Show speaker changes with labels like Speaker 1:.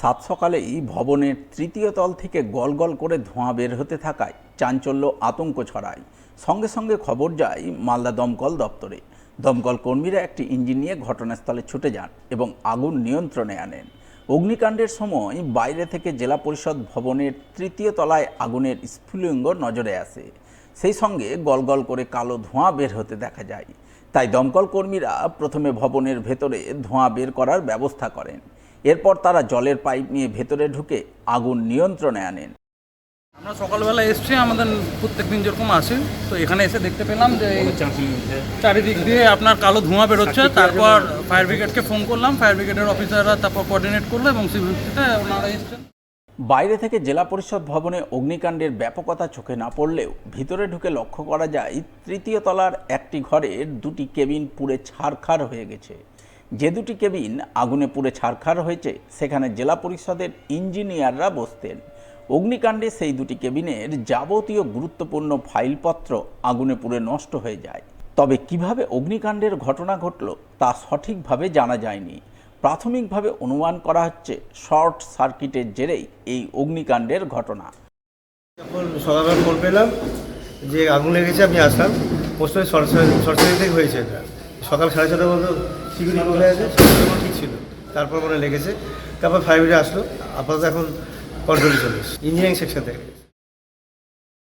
Speaker 1: সাত সকালেই ভবনের তৃতীয় তল থেকে গলগল করে ধোঁয়া বের হতে থাকায় চাঞ্চল্য আতঙ্ক ছড়ায়। সঙ্গে সঙ্গে খবর যায় মালদা দমকল দপ্তরে। দমকল কর্মীরা একটি ইঞ্জিন নিয়ে ঘটনাস্থলে ছুটে যান এবং আগুন নিয়ন্ত্রণে আনেন। অগ্নিকাণ্ডের সময় বাইরে থেকে জেলা পরিষদ ভবনের তৃতীয় তলায় আগুনের স্ফুলিঙ্গ নজরে আসে। সেই সঙ্গে গলগল করে কালো ধোঁয়া বের হতে দেখা যায়। তাই দমকল কর্মীরা প্রথমে ভবনের ভেতরে ধোঁয়া বের করার ব্যবস্থা করেন। এরপর তারা জলের পাইপ নিয়ে ভেতরে ঢুকে আগুন নিয়ন্ত্রণে আনেন।
Speaker 2: আমরা সকালবেলা এসছি আমাদের প্রত্যেক দিন যেরকম আসে তো এখানে এসে দেখতে পেলাম যে এই চারিদিক দিয়ে আপনার কালো ধোঁয়া বেরোচ্ছে। তারপর ফায়ার ব্রিগেডকে ফোন করলাম। ফায়ার ব্রিগেডের অফিসাররা তারপর কোঅর্ডিনেট করল এবং সিভিলতে ওনারা এসছেন।
Speaker 1: বাইরে থেকে জেলা পরিষদ ভবনে অগ্নিকাণ্ডের ব্যাপকতা চোখে না পড়লেও ভিতরে ঢুকে লক্ষ্য করা যায় তৃতীয় তলার একটি ঘরের দুটি কেবিন পুড়ে ছারখার হয়ে গেছে। যে দুটি কেবিন আগুনে পুড়ে ছারখার হয়েছে, সেখানে জেলা পরিষদের ইঞ্জিনিয়াররা বসতেন। অগ্নিকাণ্ডে সেই দুটি কেবিনের যাবতীয় গুরুত্বপূর্ণ ফাইলপত্র আগুনে পুড়ে নষ্ট হয়ে যায়। তবে কীভাবে অগ্নিকাণ্ডের ঘটনা ঘটল, তা সঠিকভাবে জানা যায়নি। প্রাথমিকভাবে অনুমান করা হচ্ছে, শর্ট সার্কিটের জেরেই এই অগ্নিকাণ্ডের ঘটনা।
Speaker 3: যখন সকালবেলা পেলাম যে আগুন লেগেছে, আমি আসলাম। পোস্টে শর্ট সার্কিট হয়েছে এটা। সকাল সাড়ে ছটা মতো সিকিউরিটি বলে আছে ঠিক ছিল। তারপর মনে লেগেছে, তারপর ফাইভ আসলো, আপাতত এখন কন্ট্রোলে চলে ইঞ্জিনিয়ারিং সেকশন থেকে